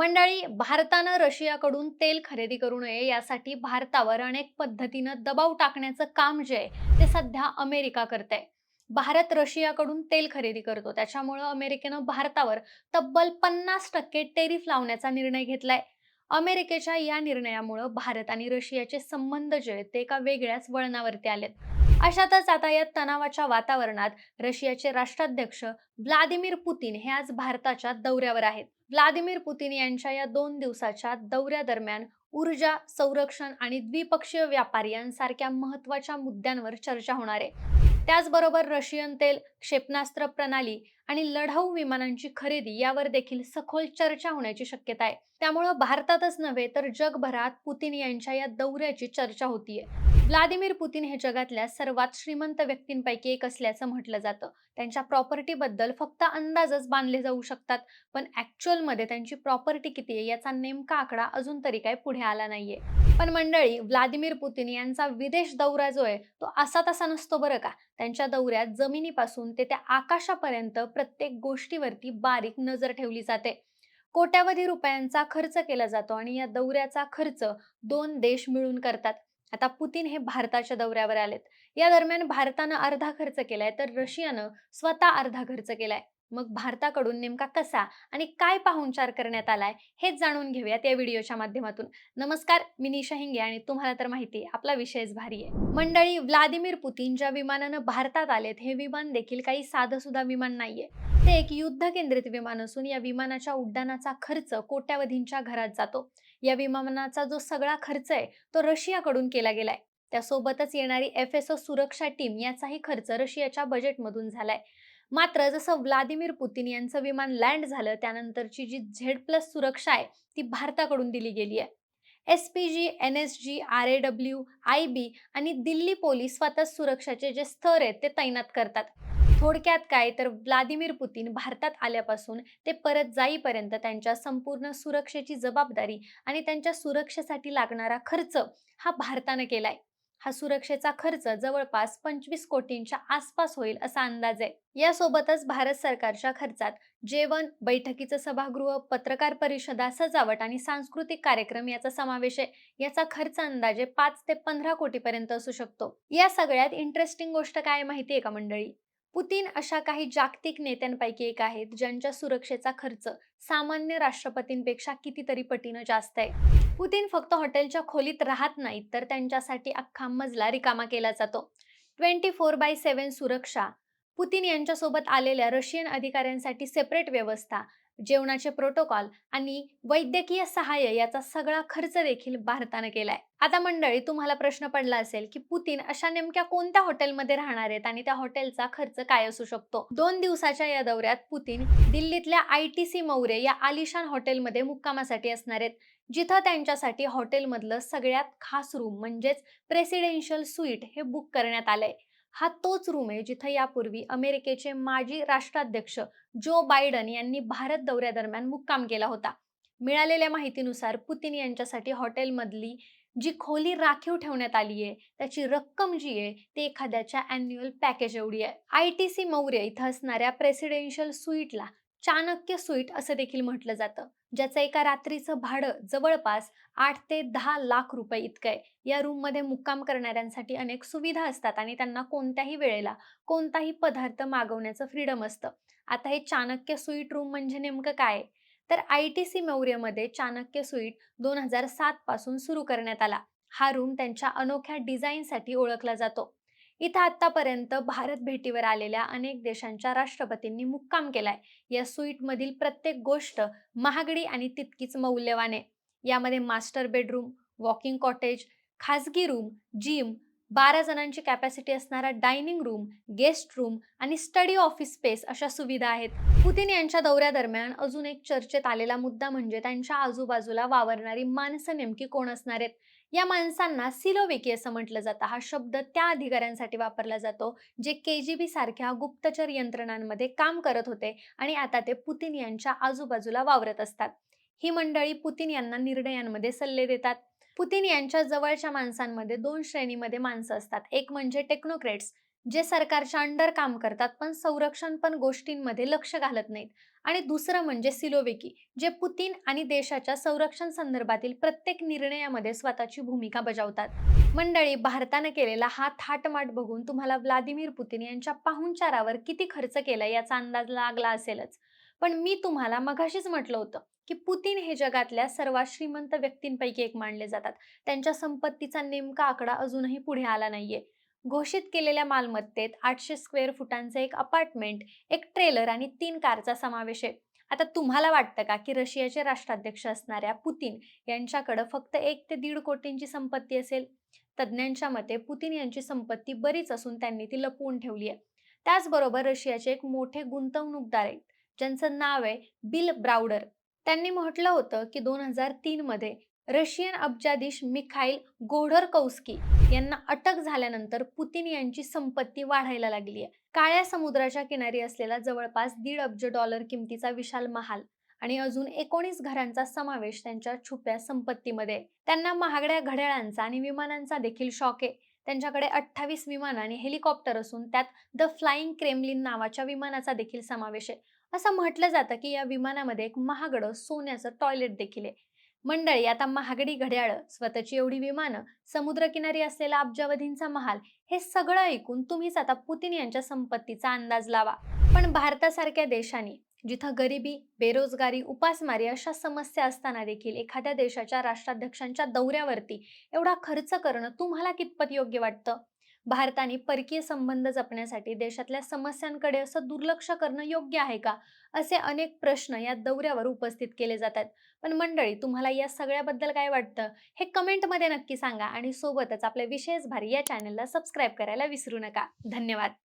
मंडळी भारतानं रशियाकडून तेल खरेदी करू नये यासाठी भारतावर अनेक पद्धतीनं दबाव टाकण्याचं काम जे आहे ते सध्या अमेरिका करते भारत रशियाकडून तेल खरेदी करतो त्याच्यामुळं अमेरिकेनं भारतावर तब्बल पन्नास टक्के टेरिफ लावण्याचा निर्णय घेतलाय. अमेरिकेच्या या निर्णयामुळं भारत आणि रशियाचे संबंध जे आहेत ते एका वेगळ्याच वळणावरती आलेत. अशातच आता या तणावाच्या वातावरणात रशियाचे राष्ट्राध्यक्ष व्लादिमीर पुतीन हे आज भारताच्या दौऱ्यावर आहेत. व्लादिमीर पुतीन यांच्या या दोन दिवसाच्या दौऱ्यादरम्यान ऊर्जा संरक्षण आणि द्विपक्षीय व्यापार यांसारख्या महत्त्वाच्या मुद्द्यांवर चर्चा होणार आहे. त्याचबरोबर रशियन तेल क्षेपणास्त्र प्रणाली आणि लढाऊ विमानांची खरेदी यावर देखील सखोल चर्चा होण्याची शक्यता आहे. त्यामुळं भारतातच नव्हे तर जगभरात पुतीन यांच्या या दौऱ्याची चर्चा होतीये. व्लादिमीर पुतीन हे जगातल्या सर्वात श्रीमंत व्यक्तींपैकी एक असल्याचं म्हटलं जातं. त्यांच्या प्रॉपर्टीबद्दल फक्त अंदाजच बांधले जाऊ शकतात पण ॲक्च्युअलमध्ये त्यांची प्रॉपर्टी किती आहे याचा नेमका आकडा अजून तरी काय पुढे आला नाहीये. पण मंडळी व्लादिमीर पुतीन यांचा विदेश दौरा जो आहे तो असा तसा नसतो बरं का? त्यांच्या दौऱ्यात जमिनीपासून ते त्या आकाशापर्यंत प्रत्येक गोष्टीवरती बारीक नजर ठेवली जाते. कोट्यावधी रुपयांचा खर्च केला जातो आणि या दौऱ्याचा खर्च दोन देश मिळून करतात. आता पुतीन हे भारताच्या दौऱ्यावर आलेत. या दरम्यान भारतानं अर्धा खर्च केलाय तर रशियानं स्वतः अर्धा खर्च केलाय. मग भारताकडून नेमका कसा आणि काय पाहुणचार करण्यात आलाय हेच जाणून घेऊयात या व्हिडिओच्या माध्यमातून. नमस्कार मी निशा हिंगे आणि तुम्हाला तर माहिती आहे आपला विषयच भारी आहे. मंडळी व्लादिमीर पुतीन ज्या विमानानं भारतात आलेत हे विमान देखील काही साधं सुद्धा विमान नाहीये. ते एक युद्ध केंद्रित विमान असून या विमानाच्या उड्डाणाचा खर्च कोट्यावधींच्या घरात जातो. या विमानाचा जो सगळा खर्च आहे तो रशियाकडून केला गेलाय. त्यासोबतच येणारी एफ एस ओ सुरक्षा टीम याचाही खर्च रशियाच्या बजेटमधून झालाय. मात्र जसं व्लादिमीर पुतीन यांचं विमान लँड झालं त्यानंतरची जी झेड प्लस सुरक्षा आहे ती भारताकडून दिली गेली आहे. S P G N S G R A W I B आणि दिल्ली पोलीस स्वतः सुरक्षाचे जे स्तर आहेत ते तैनात करतात. थोडक्यात काय तर व्लादिमीर पुतीन भारतात आल्यापासून ते परत जाईपर्यंत त्यांच्या संपूर्ण सुरक्षेची जबाबदारी आणि त्यांच्या सुरक्षेसाठी लागणारा खर्च हा भारतानं केलाय. हा सुरक्षेचा खर्च जवळपास पंचवीस कोटींच्या आसपास होईल असा अंदाज आहे. यासोबतच भारत सरकारच्या खर्चात जेवण बैठकीचं सभागृह पत्रकार परिषदा सजावट आणि सांस्कृतिक कार्यक्रम याचा समावेश आहे. याचा खर्च अंदाजे पाच ते पंधरा कोटीपर्यंत असू शकतो. या सगळ्यात इंटरेस्टिंग गोष्ट काय माहिती आहे का मंडळी? पुतीन अशा काही जागतिक नेत्यांपैकी एक आहेत ज्यांच्या सुरक्षेचा खर्च सामान्य राष्ट्रपतींपेक्षा कितीतरी पटीनं जास्त आहे. पुतीन फक्त हॉटेलच्या खोलीत राहत नाहीत तर त्यांच्यासाठी अख्खा मजला रिकामा केला जातो. ट्वेंटी फोर बाय सेव्हन सुरक्षा पुतीन यांच्यासोबत आलेल्या रशियन अधिकाऱ्यांसाठी सेपरेट व्यवस्था जेवणाचे प्रोटोकॉल आणि वैद्यकीय सहाय्य याचा सगळा खर्च देखील भारतानं केलाय. आता मंडळी तुम्हाला प्रश्न पडला असेल की पुतीन अशा नेमक्या कोणत्या हॉटेलमध्ये राहणार आहेत आणि त्या हॉटेलचा खर्च काय असू शकतो? दोन दिवसाच्या या दौऱ्यात पुतीन दिल्लीतल्या आय टी सी मौर्य या आलिशान हॉटेलमध्ये मुक्कामासाठी असणार आहेत. जिथं त्यांच्यासाठी हॉटेलमधलं सगळ्यात खास रूम म्हणजेच प्रेसिडेन्शियल स्वीट हे बुक करण्यात आलंय. हा तोच रूम आहे जिथं यापूर्वी अमेरिकेचे माजी राष्ट्राध्यक्ष जो बायडन यांनी भारत दौऱ्यादरम्यान मुक्काम केला होता. मिळालेल्या माहितीनुसार पुतीन यांच्यासाठी हॉटेलमधली जी खोली राखीव ठेवण्यात आली आहे त्याची रक्कम जी आहे ती एखाद्याच्या अॅन्युअल पॅकेज एवढी आहे. आय टी सी मौर्य इथं असणाऱ्या प्रेसिडेन्शियल स्वीटला चाणक्य स्वीट असं देखील म्हटलं जातं ज्याचं एका रात्रीचं भाडं जवळपास आठ ते दहा लाख रुपये इतकं आहे. या रूममध्ये मुक्काम करणाऱ्यांसाठी अनेक सुविधा असतात आणि त्यांना कोणत्याही वेळेला कोणताही पदार्थ मागवण्याचं फ्रीडम असतं. आता हे चाणक्य स्वीट रूम म्हणजे नेमकं काय तर आय टी सी मौर्यमध्ये चाणक्य स्वीट दोन हजार सात पासून सुरू करण्यात आला. हा रूम त्यांच्या अनोख्या डिझाईनसाठी ओळखला जातो. इथं आतापर्यंत भारत भेटीवर आलेल्या अनेक देशांच्या राष्ट्रपतींनी मुक्काम केलाय. या सुईटमधील प्रत्येक गोष्ट महागडी आणि तितकीच मौल्यवान आहे. यामध्ये मास्टर बेडरूम वॉकिंग कॉटेज खाजगी रूम जिम बारा जणांची कॅपॅसिटी असणारा डायनिंग रूम गेस्ट रूम आणि स्टडी ऑफिस स्पेस अशा सुविधा आहेत. पुतीन यांच्या दौऱ्यादरम्यान अजून एक चर्चेत आलेला मुद्दा म्हणजे त्यांच्या आजूबाजूला वावरणारी माणसं नेमकी कोण असणार आहेत? या माणसांना सिलोविकी असं म्हटलं जातं. हा शब्द त्या अधिकाऱ्यांसाठी वापरला जातो जे के जी बी सारख्या गुप्तचर यंत्रणांमध्ये काम करत होते आणि आता ते पुतीन यांच्या आजूबाजूला वावरत असतात. ही मंडळी पुतीन यांना निर्णयांमध्ये सल्ले देतात. पुतीन यांच्या जवळच्या माणसांमध्ये दोन श्रेणीमध्ये माणसं असतात. एक म्हणजे टेक्नोक्रेट्स जे सरकारच्या अंडर काम करतात पण संरक्षण पण गोष्टींमध्ये लक्ष घालत नाहीत. आणि दुसरं म्हणजे सिलोवेकी जे पुतीन आणि देशाच्या संरक्षण संदर्भातील प्रत्येक निर्णयामध्ये स्वतःची भूमिका बजावतात. मंडळी भारतानं केलेला हा थाटमाट बघून तुम्हाला व्लादिमीर पुतीन यांच्या पाहुणचारावर किती खर्च केला याचा अंदाज लागला असेलच. पण मी तुम्हाला मघाशीच म्हटलं होतं की पुतीन हे जगातल्या सर्वात श्रीमंत व्यक्तींपैकी एक मानले जातात. त्यांच्या संपत्तीचा नेमका आकडा अजूनही पुढे आला नाहीये. घोषित केलेल्या मालमत्तेत आठशे स्क्वेअर फुटांचे एक अपार्टमेंट एक ट्रेलर आणि तीन कारचा समावेश आहे. आता तुम्हाला वाटतं का की रशियाचे राष्ट्राध्यक्ष असणाऱ्या पुतीन यांच्याकडे फक्त एक ते दीड कोटींची संपत्ती असेल? तज्ज्ञांच्या मते पुतीन यांची संपत्ती बरीच असून त्यांनी ती लपवून ठेवली आहे. त्याचबरोबर रशियाचे एक मोठे गुंतवणूकदार आहेत ज्यांचं नाव आहे बिल ब्राउडर. त्यांनी म्हटलं होतं की दोन हजार तीन मध्ये रशियन अब्जाधीश मिखाईल गोढरकौस्की यांना अटक झाल्यानंतर पुतीन यांची संपत्ती वाढायला लागली आहे काळ्या समुद्राच्या किनारी असलेला जवळपास दीड अब्ज डॉलर किमतीचा विशाल महाल आणि अजून एकोणीस घरांचा समावेश त्यांच्या छुप्या संपत्तीमध्ये त्यांना महागड्या घड्याळांचा आणि विमानांचा देखील शॉक आहे. त्यांच्याकडे अठ्ठावीस विमान आणि हेलिकॉप्टर असून त्यात द फ्लाइंग क्रेमलिन नावाच्या विमानाचा देखील समावेश आहे. असं म्हटलं जातं की या विमानामध्ये एक महागडं सोन्याचं टॉयलेट देखील आहे. मंडळी आता महागडी घड्याळं स्वतःची एवढी विमानं समुद्रकिनारी असलेला अब्जावधींचा महाल हे सगळं ऐकून तुम्हीच आता पुतीन यांच्या संपत्तीचा अंदाज लावा. पण भारतासारख्या देशांनी जिथं गरिबी बेरोजगारी उपासमारी अशा समस्या असताना देखील एखाद्या देशाच्या राष्ट्राध्यक्षांच्या दौऱ्यावरती एवढा खर्च करणं तुम्हाला कितपत योग्य वाटतं? भारताने परकीय संबंध जपण्यासाठी देशातल्या समस्यांकडे असं दुर्लक्ष करणं योग्य आहे का? असे अनेक प्रश्न या दौऱ्यावर उपस्थित केले जातात. पण मंडळी तुम्हाला या सगळ्याबद्दल काय वाटतं? हे कमेंटमध्ये नक्की सांगा आणि सोबतच आपल्या विशेष भारी या चॅनलला सबस्क्राईब करायला विसरू नका. धन्यवाद.